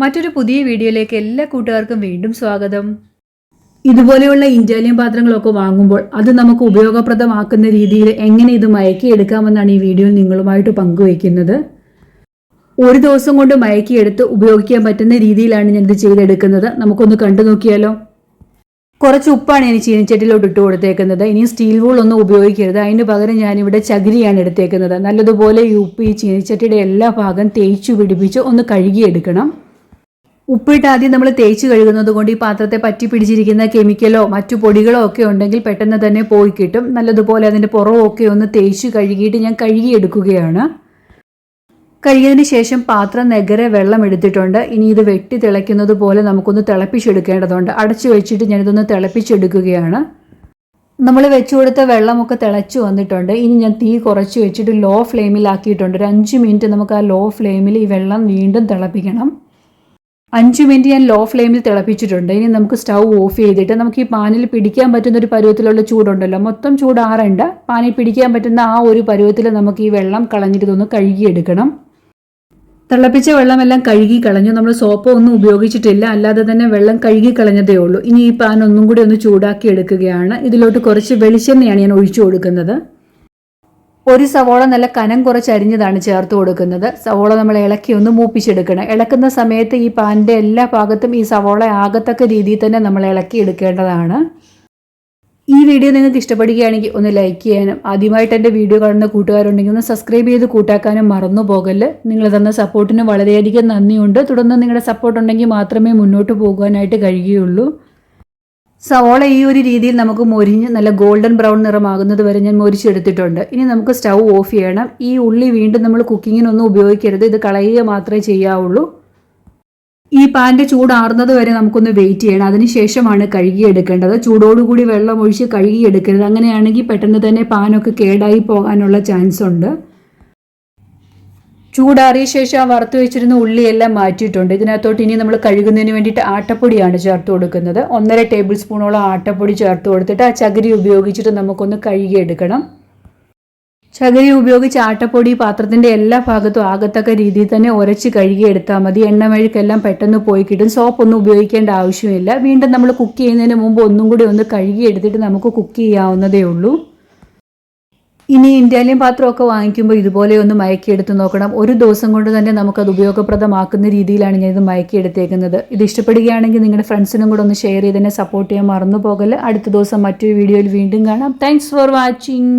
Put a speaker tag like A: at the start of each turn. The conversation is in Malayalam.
A: മറ്റൊരു പുതിയ വീഡിയോയിലേക്ക് എല്ലാ കൂട്ടുകാർക്കും വീണ്ടും സ്വാഗതം. ഇതുപോലെയുള്ള ഇറ്റാലിയൻ പാത്രങ്ങളൊക്കെ വാങ്ങുമ്പോൾ അത് നമുക്ക് ഉപയോഗപ്രദമാക്കുന്ന രീതിയിൽ എങ്ങനെ ഇത് മയക്കിയെടുക്കാമെന്നാണ് ഈ വീഡിയോയിൽ നിങ്ങളുമായിട്ട് പങ്കുവയ്ക്കുന്നത്. ഒരു ദിവസം കൊണ്ട് മയക്കിയെടുത്ത് ഉപയോഗിക്കാൻ പറ്റുന്ന രീതിയിലാണ് ഞാനിത് ചെയ്തെടുക്കുന്നത്. നമുക്കൊന്ന് കണ്ടു നോക്കിയാലോ. കുറച്ച് ഉപ്പാണ് ഞാൻ ചീനിച്ചട്ടിയിലോട്ട് ഇട്ട് കൊടുത്തേക്കുന്നത്. ഇനി സ്റ്റീൽ വൂൾ ഒന്നും ഉപയോഗിക്കരുത്. അതിന് പകരം ഞാനിവിടെ ചകിരിയാണ് എടുത്തേക്കുന്നത്. നല്ലതുപോലെ ഈ ഉപ്പ് ഈ ചീനിച്ചട്ടിയുടെ എല്ലാ ഭാഗം തേച്ചു പിടിപ്പിച്ച് ഒന്ന് കഴുകിയെടുക്കണം. ഉപ്പിട്ട് ആദ്യം നമ്മൾ തേച്ച് കഴുകുന്നത് കൊണ്ട് ഈ പാത്രത്തെ പറ്റി പിടിച്ചിരിക്കുന്ന കെമിക്കലോ മറ്റു പൊടികളോ ഒക്കെ ഉണ്ടെങ്കിൽ പെട്ടെന്ന് തന്നെ പോയി കിട്ടും. നല്ലതുപോലെ അതിന്റെ പുറമൊക്കെ ഒന്ന് തേച്ച് കഴുകിയിട്ട് ഞാൻ കഴുകിയെടുക്കുകയാണ്. കഴുകിയതിന് ശേഷം പാത്രം നഗരെ വെള്ളം എടുത്തിട്ടുണ്ട്. ഇനി ഇത് വെട്ടി തിളയ്ക്കുന്നത് പോലെ നമുക്കൊന്ന് തിളപ്പിച്ചെടുക്കേണ്ടതുണ്ട്. അടച്ചു വെച്ചിട്ട് ഞാനിതൊന്ന് തിളപ്പിച്ചെടുക്കുകയാണ്. നമ്മൾ വെച്ചു കൊടുത്ത വെള്ളമൊക്കെ തിളച്ചു വന്നിട്ടുണ്ട്. ഇനി ഞാൻ തീ കുറച്ച് വെച്ചിട്ട് ലോ ഫ്ലെയിമിലാക്കിയിട്ടുണ്ട് ഒരു അഞ്ച് മിനിറ്റ് നമുക്ക് ആ ലോ ഫ്ലെയിമിൽ ഈ വെള്ളം വീണ്ടും തിളപ്പിക്കണം. അഞ്ച് മിനിറ്റ് ഞാൻ ലോ ഫ്ലെയിമിൽ തിളപ്പിച്ചിട്ടുണ്ട്. ഇനി നമുക്ക് സ്റ്റൗ ഓഫ് ചെയ്തിട്ട് നമുക്ക് ഈ പാനിൽ പിടിക്കാൻ പറ്റുന്ന ഒരു പരുവത്തിലുള്ള ചൂടുണ്ടല്ലോ. മൊത്തം ചൂടാറണ്ട പാനിൽ പിടിക്കാൻ പറ്റുന്ന ആ ഒരു പരുവത്തിൽ നമുക്ക് ഈ വെള്ളം കളഞ്ഞിട്ട് ഒന്ന് കഴുകിയെടുക്കണം. തിളപ്പിച്ച വെള്ളമെല്ലാം കഴുകി കളഞ്ഞു. നമ്മൾ സോപ്പ് ഒന്നും ഉപയോഗിച്ചിട്ടില്ല. അല്ലാതെ തന്നെ വെള്ളം കഴുകി കളഞ്ഞതേ ഉള്ളൂ. ഇനി ഈ പാൻ ഒന്നും കൂടി ഒന്ന് ചൂടാക്കി എടുക്കുകയാണ്. ഇതിലോട്ട് കുറച്ച് വെളിച്ചെണ്ണയാണ് ഞാൻ ഒഴിച്ചു കൊടുക്കുന്നത്. ഒരു സവോള നല്ല കനം കുറച്ച് അരിഞ്ഞതാണ് ചേർത്ത് കൊടുക്കുന്നത്. സവോള നമ്മൾ ഇളക്കി ഒന്ന് മൂപ്പിച്ചെടുക്കണം. ഇളക്കുന്ന സമയത്ത് ഈ പാനിന്റെ എല്ലാ ഭാഗത്തും ഈ സവോള ആകത്തക്ക രീതിയിൽ തന്നെ നമ്മൾ ഇളക്കി എടുക്കേണ്ടതാണ്. ഈ വീഡിയോ നിങ്ങൾക്ക് ഇഷ്ടപ്പെടുകയാണെങ്കിൽ ഒന്ന് ലൈക്ക് ചെയ്യാനും ആദ്യമായിട്ട് എന്റെ വീഡിയോ കാണുന്ന കൂട്ടുകാരുണ്ടെങ്കിൽ ഒന്ന് സബ്സ്ക്രൈബ് ചെയ്ത് കൂട്ടാക്കാനും മറന്നു പോകല്ല്. നിങ്ങൾ തന്ന സപ്പോർട്ടിന് വളരെയധികം നന്ദിയുണ്ട്. തുടർന്ന് നിങ്ങളുടെ സപ്പോർട്ട് ഉണ്ടെങ്കിൽ മാത്രമേ മുന്നോട്ട് പോകാനായിട്ട് കഴിയുകയുള്ളൂ. സവോള ഈ ഒരു രീതിയിൽ നമുക്ക് മൊരിഞ്ഞ് നല്ല ഗോൾഡൻ ബ്രൗൺ നിറമാകുന്നത് വരെ ഞാൻ മൊരിച്ചെടുത്തിട്ടുണ്ട്. ഇനി നമുക്ക് സ്റ്റൗ ഓഫ് ചെയ്യണം. ഈ ഉള്ളി വീണ്ടും നമ്മൾ കുക്കിങ്ങിനൊന്നും ഉപയോഗിക്കരുത്. ഇത് കളയുക മാത്രമേ ചെയ്യാവുള്ളൂ. ഈ പാന്റെ ചൂടാറുന്നത് വരെ നമുക്കൊന്ന് വെയിറ്റ് ചെയ്യണം. അതിനുശേഷമാണ് കഴുകിയെടുക്കേണ്ടത്. ചൂടോടുകൂടി വെള്ളം ഒഴിച്ച് കഴുകിയെടുക്കരുത്. അങ്ങനെയാണെങ്കിൽ പെട്ടെന്ന് തന്നെ പാനൊക്കെ കേടായി പോകാനുള്ള ചാൻസ് ഉണ്ട്. ചൂടാറിയ ശേഷം വറുത്ത് വെച്ചിരുന്ന ഉള്ളിയെല്ലാം മാറ്റിയിട്ടുണ്ട്. ഇതിനകത്തോട്ട് ഇനി നമ്മൾ കഴുകുന്നതിന് വേണ്ടിയിട്ട് ആട്ടപ്പൊടിയാണ് ചേർത്ത് കൊടുക്കുന്നത്. ഒന്നര ടേബിൾ സ്പൂണോളം ആട്ടപ്പൊടി ചേർത്ത് കൊടുത്തിട്ട് ആ ചകിരി ഉപയോഗിച്ചിട്ട് നമുക്കൊന്ന് കഴുകിയെടുക്കണം. ചകിരി ഉപയോഗിച്ച് ആട്ടപ്പൊടി പാത്രത്തിന്റെ എല്ലാ ഭാഗത്തും ആകത്തക്ക രീതിയിൽ തന്നെ ഉരച്ച് കഴുകിയെടുത്താൽ മതി. എണ്ണമെഴുക്കെല്ലാം പെട്ടെന്ന് പോയി കിട്ടും. സോപ്പ് ഒന്നും ഉപയോഗിക്കേണ്ട ആവശ്യമില്ല. വീണ്ടും നമ്മൾ കുക്ക് ചെയ്യുന്നതിന് മുമ്പ് ഒന്നും കൂടി ഒന്ന് കഴുകിയെടുത്തിട്ട് നമുക്ക് കുക്ക് ചെയ്യാവുന്നതേ ഉള്ളൂ. ഇനി ഇന്ത്യയിലെയും പാത്രമൊക്കെ വാങ്ങിക്കുമ്പോൾ ഇതുപോലെ ഒന്ന് മയക്കിയെടുത്ത് നോക്കണം. ഒരു ദിവസം കൊണ്ട് തന്നെ നമുക്കത് ഉപയോഗപ്രദമാക്കുന്ന രീതിയിലാണ് ഞാൻ ഇത് മയക്കിയെടുത്തേക്കുന്നത്. ഇത് ഇഷ്ടപ്പെടുകയാണെങ്കിൽ നിങ്ങളുടെ ഫ്രണ്ട്സിനും കൂടെ ഒന്ന് ഷെയർ ചെയ്ത് തന്നെ സപ്പോർട്ട് ചെയ്യാൻ മറന്നു പോകൽ അടുത്ത ദിവസം മറ്റൊരു വീഡിയോയിൽ വീണ്ടും കാണാം. Thanks for watching